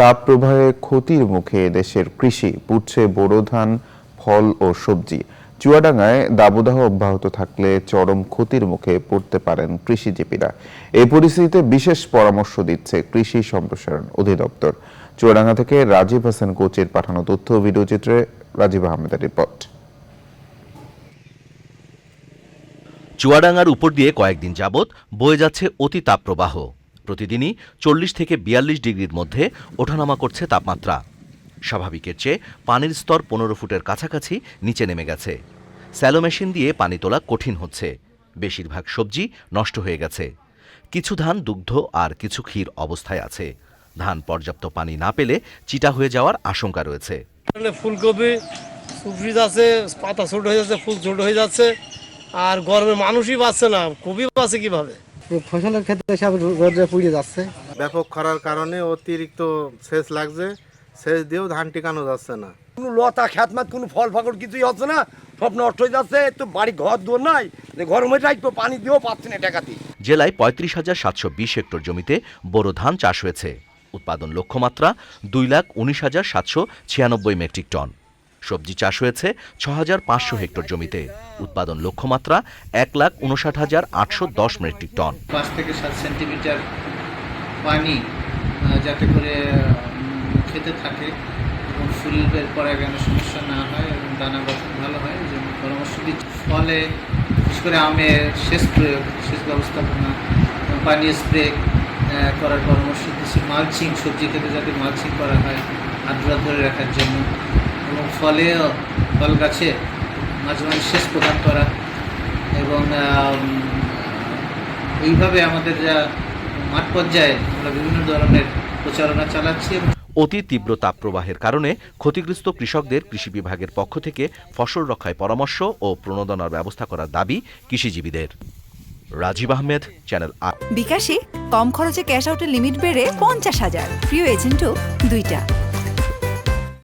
তাপ প্রবাহে ক্ষতির মুখে দেশের কৃষি, পুড়ছে বোরো ধান, ফল ও সবজি। চুয়াডাঙ্গায় দাবদাহ অব্যাহত থাকলে চরম ক্ষতির মুখে পড়তে পারেন কৃষিজীবীরা। এই পরিস্থিতিতে বিশেষ পরামর্শ দিচ্ছে কৃষি সম্প্রসারণ অধিদপ্তর। চুয়াডাঙ্গা থেকে রাজীব হাসান কোচের পাঠানো তথ্য ভিডিওচিত্রে রাজীব আহমেদের রিপোর্ট। চুয়াডাঙ্গার উপর দিয়ে কয়েকদিন যাবৎ বয়ে যাচ্ছে অতি তাপপ্রবাহ। প্রতিদিনই চল্লিশ থেকে বিয়াল্লিশ ডিগ্রির মধ্যে ওঠানামা করছে তাপমাত্রা। স্বাভাবিকের চেয়ে পানির স্তর পনেরো ফুটের কাছাকাছি নিচে নেমে গেছে। স্যালো মেশিন দিয়ে পানি তোলা কঠিন হচ্ছে। বেশিরভাগ সবজি নষ্ট হয়ে গেছে। কিছু ধান দুগ্ধ আর কিছু ক্ষীর অবস্থায় আছে। ধান পর্যাপ্ত পানি না পেলে চিটা হয়ে যাওয়ার আশঙ্কা রয়েছে। ফুলকপি সুফ্রিজ আছে, পাতা ছোট হয়ে যাচ্ছে, ফুল ছোট হয়ে যাচ্ছে, আর গরমে মানুষই পাচ্ছে না। কপি পাচ্ছে কীভাবে? ফসলের ক্ষেত্রে সব রোদে পুড়ে যাচ্ছে। ব্যাপক খরার কারণে অতিরিক্ত সেচ লাগছে সেচ দিয়েও ধান টিকানো যাচ্ছে না। কোনো লতা খ্যাতমাত কোনো ফল ফাকড় কিছুই হচ্ছে না সব নষ্ট হয়ে যাচ্ছে তো বাড়ি ঘর দোর নাই যে গরমে রাখব পানি দিয়েও পাচ্ছে না টাকাতে জেলায় পঁয়ত্রিশ হাজার সাতশো বিশ হেক্টর জমিতে বোরো ধান চাষ হয়েছে। উৎপাদন লক্ষ্যমাত্রা দুই লাখ উনিশ হাজার সাতশো ছিয়ানব্বই মেট্রিক টন। সবজি চাষ হয়েছে ছ হাজার পাঁচশো হেক্টর জমিতে। উৎপাদন লক্ষ্যমাত্রা এক লাখ উনষাট হাজার আটশো দশ মেট্রিক টন। পাঁচ থেকে সাত সেন্টিমিটার পানি যাতে করে খেতে থাকে এবং ফুলের পরাগায়নের সমস্যা না হয় এবং দানা গঠন ভালো হয়, এই জন্য পরামর্শ দিচ্ছি। ফলে, বিশেষ করে আমের সেচ প্রয়োগ, সেচ ব্যবস্থাপনা, পানি স্প্রে করার পরামর্শ দিচ্ছি। মালচিং, সবজি খেতে যাতে মালচিং করা হয়, আর্দ্রতা ধরে রাখার জন্য। এবং ফলে ফল গাছে মাঝে মাঝে সেচ প্রদান করা এবং এইভাবে আমাদের যা মাঠ পর্যায়ে আমরা বিভিন্ন ধরনের প্রচারণা চালাচ্ছি অতি তীব্র তাপপ্রবাহের কারণে ক্ষতিগ্রস্ত কৃষকদের কৃষি বিভাগের পক্ষ থেকে ফসল রক্ষায় পরামর্শ ও প্রণোদনার ব্যবস্থা করার দাবি কৃষিজীবীদের। রাজীব আহমেদ চ্যানেল আট বিকাশে কম খরচে ক্যাশ আউটের লিমিট বেড়ে পঞ্চাশ হাজার। প্রিয় এজেন্টও দুইটা।